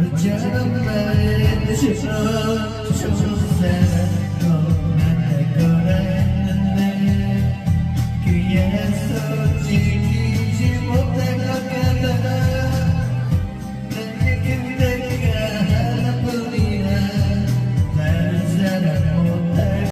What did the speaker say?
Harcanım ben, düşün, düşün sen.